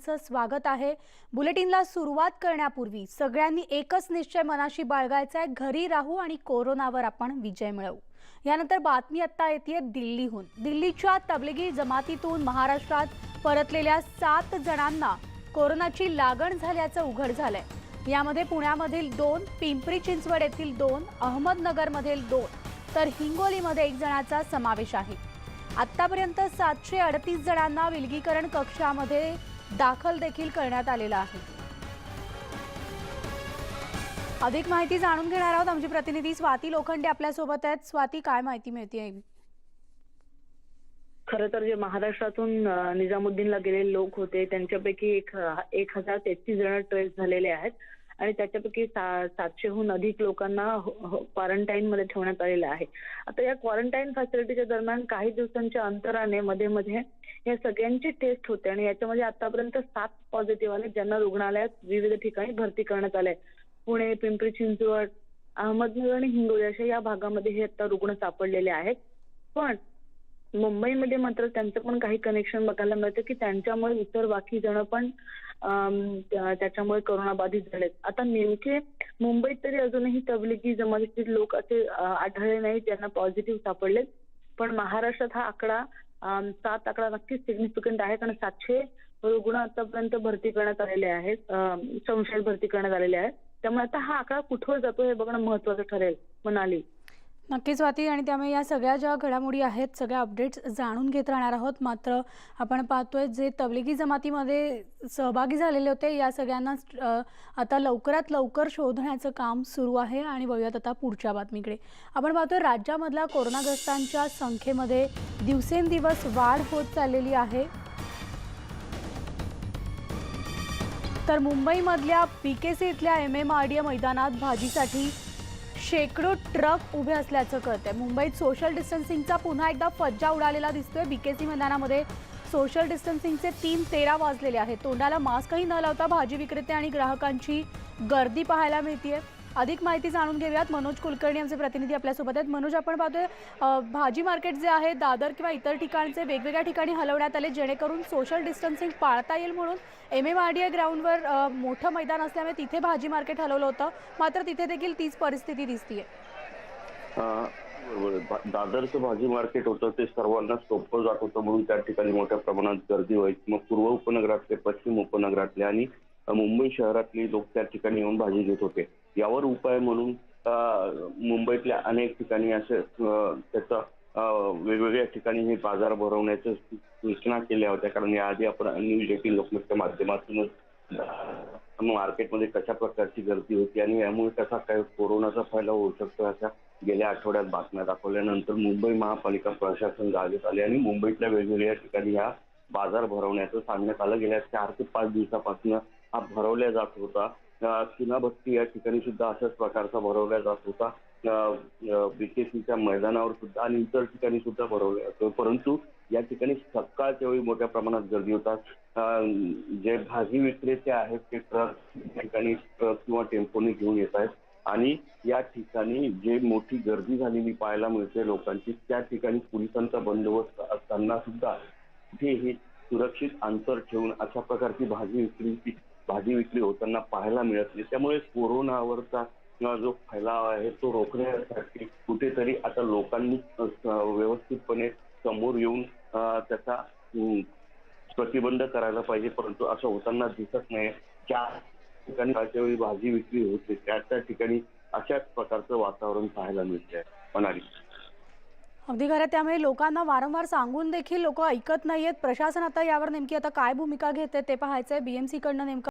सगळ्यांचं स्वागत आहे. बुलेटिनला सुरुवात करण्यापूर्वी सगळ्यांनी एकच निश्चय मनाशी बाळगायचा आहे घरी राहू आणि कोरोनावर आपण विजय मिळवू. यानंतर बातमी आत्ता येते दिल्लीहून. दिल्लीच्या तबलिगी जमातीतून महाराष्ट्रात परतलेल्या सात जणांना कोरोनाची लागण झाल्याचं उघड झालंय. यामध्ये पुण्यामधील दोन पिंपरी चिंचवड येथील दोन अहमदनगरमधील दोन तर हिंगोलीमध्ये एक जणाचा समावेश आहे. आतापर्यंत सातशे अडतीस जणांना विलगीकरण कक्षामध्ये दाखल देखील करण्यात आलेला आहे. अधिक माहिती जाणून घेणार आहोत आमची प्रतिनिधी स्वाती लोखंडे आपल्यासोबत आहेत. स्वाती काय माहिती मिळते खरं तर जे महाराष्ट्रातून निजामुद्दीनला गेलेले लोक होते त्यांच्यापैकी एक एक हजार तेहतीस जण ट्रेस झालेले आहेत. आणि त्याच्यापैकी सा- सातशेहून अधिक लोकांना हो, हो, क्वारंटाईन मध्ये ठेवण्यात आलेलं आहे. आता या क्वारंटाईन फॅसिलिटीच्या दरम्यान काही दिवसांच्या अंतराने मध्ये मध्ये या सगळ्यांची टेस्ट होते आणि याच्यामध्ये आतापर्यंत सात पॉझिटिव्ह आले ज्यांना रुग्णालयात विविध ठिकाणी भरती करण्यात आले पुणे पिंपरी चिंचवड अहमदनगर आणि हिंगोली अशा या भागामध्ये हे आता रुग्ण सापडलेले आहेत. पण मुंबईमध्ये मात्र त्यांचं पण काही कनेक्शन बघायला मिळतं की त्यांच्यामुळे इतर बाकी जण पण त्याच्यामुळे कोरोना बाधित झालेत. आता नेमके मुंबईत तरी अजूनही तबलिगी जमातीतील लोक असे आढळले नाही ज्यांना पॉझिटिव्ह सापडलेत. पण महाराष्ट्रात हा आकडा सात आकडा नक्कीच सिग्निफिकंट आहे कारण सातशे रुग्ण आतापर्यंत भरती करण्यात आलेले आहेत अम, संशयित भरती करण्यात आलेले आहेत. त्यामुळे आता हा आकडा कुठवर जातो हे बघणं महत्वाचं ठरेल म्हणाली. नक्कीच स्वाती आणि त्यामुळे या सगळ्या ज्या घडामोडी आहेत सगळ्या अपडेट्स जाणून घेत राहणार आहोत. मात्र आपण पाहतोय जे तबलिगी जमातीमध्ये सहभागी झालेले होते या सगळ्यांना आता लवकरात लवकर शोधण्याचं काम सुरू आहे. आणि वळूयात आता पुढच्या बातमीकडे. आपण पाहतोय राज्यामधल्या कोरोनाग्रस्तांच्या संख्येमध्ये दिवसेंदिवस वाढ होत चाललेली आहे. तर मुंबईमधल्या पी के सी इथल्या M M R D A मैदानात भाजीसाठी शेकडो ट्रक उभे असल्याचं कळतंय. मुंबईत सोशल डिस्टन्सिंगचा पुन्हा एकदा फज्जा उडालेला दिसतोय. बीकेसी मैदानामध्ये सोशल डिस्टन्सिंगचे तीन तेरा वाजलेले आहेत. तोंडाला मास्कही न लावता भाजी विक्रेते आणि ग्राहकांची गर्दी पाहायला मिळतीये. अधिक माहिती जाणून घेऊयात. मनोज कुलकर्णी आमचे प्रतिनिधी आपल्यासोबत आहेत. मनोज आपण पाहतोय भाजी मार्केट जे आहे दादर किंवा इतर ठिकाणचे वेगवेगळ्या ठिकाणी हलवण्यात आले जेणेकरून सोशल डिस्टन्सिंग पाळता येईल म्हणून M M R D A ग्राउंडवर मोठं मैदान असल्यामुळे तिथे भाजी मार्केट हलवलं होतं. मात्र तिथे देखील तीच परिस्थिती दिसतीये. दादरचं भाजी मार्केट होतं ते सर्वांना सोपं जात होतं म्हणून त्या ठिकाणी मोठ्या प्रमाणात गर्दी व्हायची. मग पूर्व उपनगरातले पश्चिम उपनगरातले आणि मुंबई शहरातले लोक त्या ठिकाणी येऊन भाजी घेत होते. यावर उपाय म्हणून मुंबईतल्या अनेक ठिकाणी असे त्याचा वेगवेगळ्या ठिकाणी हे बाजार भरवण्याच्या सूचना केल्या होत्या. कारण याआधी आपण न्यूज एटीन लोकमतच्या माध्यमातूनच मार्केटमध्ये कशा प्रकारची गर्दी होती आणि यामुळे कसा काय कोरोनाचा फैलाव होऊ शकतो अशा गेल्या आठवड्यात बातम्या दाखवल्यानंतर मुंबई महापालिका प्रशासन जागेत आले आणि मुंबईतल्या वेगवेगळ्या ठिकाणी ह्या बाजार भरवण्याचं सांगण्यात आलं. गेल्या चार ते पाच दिवसापासून हा भरवला जात होता. अं, चुनाभट्टी या ठिकाणी सुद्धा अशाच प्रकारचा भरवल्या जात होता. बीकेसीच्या मैदानावर सुद्धा आणि इतर ठिकाणी सुद्धा भरवल्या जातो परंतु या ठिकाणी सकाळच्या वेळी मोठ्या प्रमाणात गर्दी होतात जे भाजी विक्रेते आहेत ते ट्रक ठिकाणी ट्रक किंवा टेम्पोने घेऊन येत आहेत. आणि या ठिकाणी जे मोठी गर्दी झालेली पाहायला मिळते लोकांची त्या ठिकाणी पोलिसांचा बंदोबस्त असताना सुद्धा कुठेही सुरक्षित अंतर ठेवून अशा प्रकारची भाजी विक्री भाजी विक्री होताना पाहायला मिळत नाही. त्यामुळे कोरोनावरचा जो फैलाव आहे तो रोखण्यासाठी कुठेतरी आता लोकांनी व्यवस्थितपणे समोर येऊन त्याचा प्रतिबंध करायला पाहिजे. परंतु असं होताना दिसत नाही. ज्या ठिकाणी वेळी भाजी विक्री होते त्या त्या ठिकाणी अशाच प्रकारचं वातावरण पाहायला मिळते म्हणाली अगदी खरं त्यामुळे लोकांना वारंवार सांगून देखील लोक ऐकत नाहीयेत. प्रशासन आता यावर नेमकी आता काय भूमिका घेते ते पाहायचंय. बीएमसी कडनं नेमकं